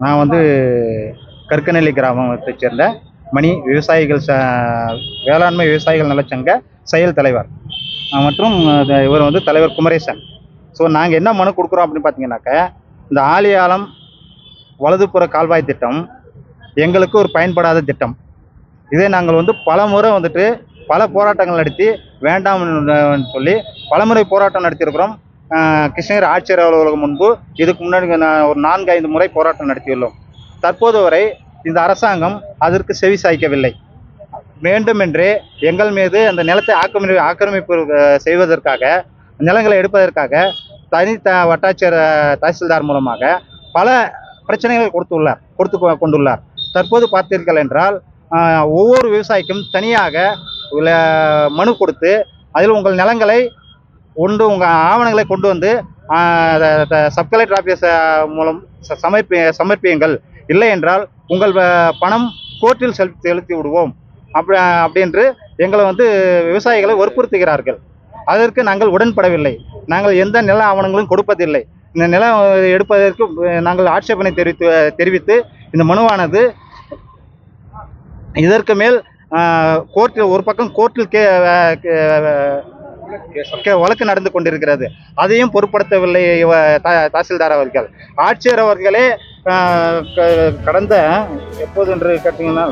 நான் வந்து கற்கநெல்லி கிராமத்தைச் சேர்ந்த மணி விவசாயிகள் ச வேளாண்மை விவசாயிகள் நலச்சங்க செயல் தலைவர். மற்றும் இவர் வந்து தலைவர் குமரேசன். ஸோ நாங்கள் என்ன மனு கொடுக்குறோம் அப்படின்னு பார்த்தீங்கன்னாக்க இந்த ஆலியாலம் வலதுப்புற கால்வாய் திட்டம் எங்களுக்கு ஒரு பயன்படாத திட்டம். இதை நாங்கள் வந்து பல முறை வந்துட்டு பல போராட்டங்கள் நடத்தி வேண்டாம்னு சொல்லி பலமுறை போராட்டம் நடத்தியிருக்கிறோம். கிருஷ்ணகிரி ஆட்சியர் அலுவலகம் முன்பு இதுக்கு முன்னாடி நான் ஒரு நான்கு ஐந்து முறை போராட்டம் நடத்தியுள்ளோம். தற்போது வரை இந்த அரசாங்கம் அதற்கு செவி சாய்க்கவில்லை. வேண்டுமென்றே எங்கள் மீது அந்த நிலத்தை ஆக்கிரமி ஆக்கிரமிப்பு செய்வதற்காக நிலங்களை எடுப்பதற்காக தனி த வட்டாட்சியர் அஹ், தாசில்தார் மூலமாக பல பிரச்சனைகளை கொடுத்துள்ளார் கொடுத்து கொண்டுள்ளார். தற்போது பார்த்தீர்கள் என்றால் ஒவ்வொரு விவசாயிக்கும் தனியாக உள்ள மனு கொடுத்து அதில் உங்கள் நிலங்களை கொண்டு உங்கள் ஆவணங்களை கொண்டு வந்து சப் கலெக்டர் ஆஃபீஸ் மூலம் ச- சமர்ப்பி சமர்ப்பியுங்கள். இல்லை என்றால் உங்கள் பணம் கோர்ட்டில் செல் செலுத்தி விடுவோம். அப்படி அப்படின்று எங்களை வந்து விவசாயிகளை வற்புறுத்துகிறார்கள். அதற்கு நாங்கள் உடன்படவில்லை. நாங்கள் எந்த நில ஆவணங்களும் கொடுப்பதில்லை. இந்த நிலம் எடுப்பதற்கு நாங்கள் ஆட்சேபனை தெரிவித்து தெரிவித்து இந்த மனுவானது இதற்கு மேல் கோர்ட்டில் ஒரு பக்கம் கோர்ட்டில் கே- வழக்கு நடந்து கொண்டிருக்கிறது. அதையும் பொருட்படுத்தவில்லை தா- தாசில்தார் அவர்கள். ஆட்சியர் அவர்களே க- கடந்த எப்போது என்று கேட்டீங்கன்னா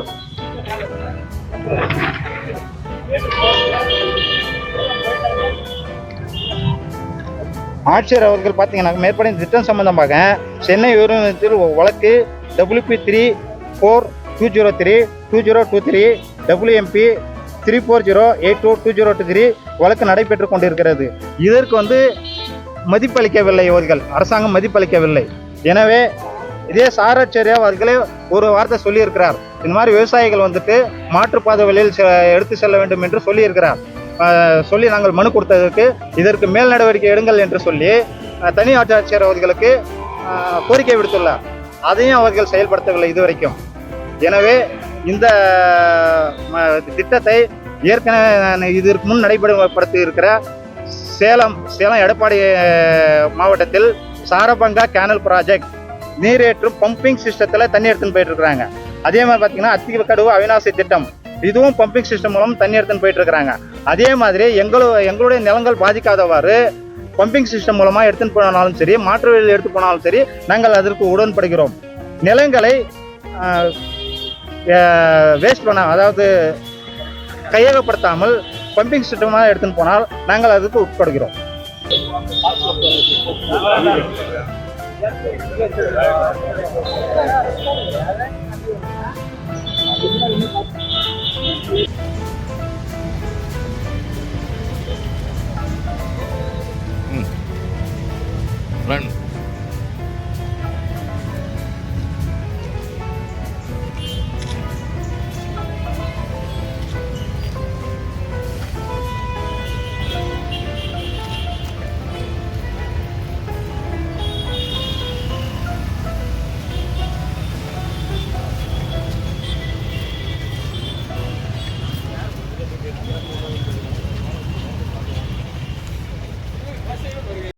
ஆட்சியர் அவர்கள் பார்த்தீங்கன்னா மேற்படி திட்டம் சம்பந்தமாக சென்னை உயர்நீதிமன்றத்தில் வழக்கு W P three four two zero three two zero two three W M P three four zero eight two two zero two three வழக்கு நடைபெற்று கொண்டிருக்கிறது. இதற்கு வந்து மதிப்பளிக்கவில்லை அவர்கள். அரசாங்கம் மதிப்பளிக்கவில்லை. எனவே இதே சாராச்சேரியா அவர்களே ஒரு வார்த்தை சொல்லியிருக்கிறார். இந்த மாதிரி விவசாயிகள் வந்துட்டு மாற்றுப்பாதை வழியில் செ- எடுத்து செல்ல வேண்டும் என்று சொல்லியிருக்கிறார். சொல்லி நாங்கள் மனு கொடுத்ததற்கு இதற்கு மேல் நடவடிக்கை எடுங்கள் என்று சொல்லி தனி ஆட்சாட்சியர் அவர்களுக்கு கோரிக்கை விடுத்துள்ளார். அதையும் அவர்கள் செயல்படுத்தவில்லை இதுவரைக்கும். எனவே இந்த ம- திட்டத்தை ஏற்கனவே நான் இதற்கு முன் நடைபெறப்படுத்தி இருக்கிற சேலம் சேலம் எடப்பாடி மாவட்டத்தில் சாரபங்கா கேனல் ப்ராஜெக்ட் நீரேற்றும் பம்பிங் சிஸ்டத்தில் தண்ணி எடுத்துன்னு போயிட்டு இருக்கிறாங்க. அதே மாதிரி பார்த்தீங்கன்னா அத்திக்கடுவு அவினாசி திட்டம் இதுவும் பம்பிங் சிஸ்டம் மூலம் தண்ணி எடுத்துன்னு போயிட்டு இருக்கிறாங்க. அதே மாதிரி எங்களு எங்களுடைய நிலங்கள் பாதிக்காதவாறு பம்பிங் சிஸ்டம் மூலமாக எடுத்துன்னு போனாலும் சரி மாற்று வழியில் எடுத்து போனாலும் சரி நாங்கள் அதற்கு உடன்படுகிறோம். நிலங்களை வேஸ்ட் பண்ண அதாவது கையகப்படுத்தாமல் பம்பிங் சிஸ்டமாக எடுத்துன்னு போனால் நாங்கள் அதுக்கு உட்படுகிறோம் Run.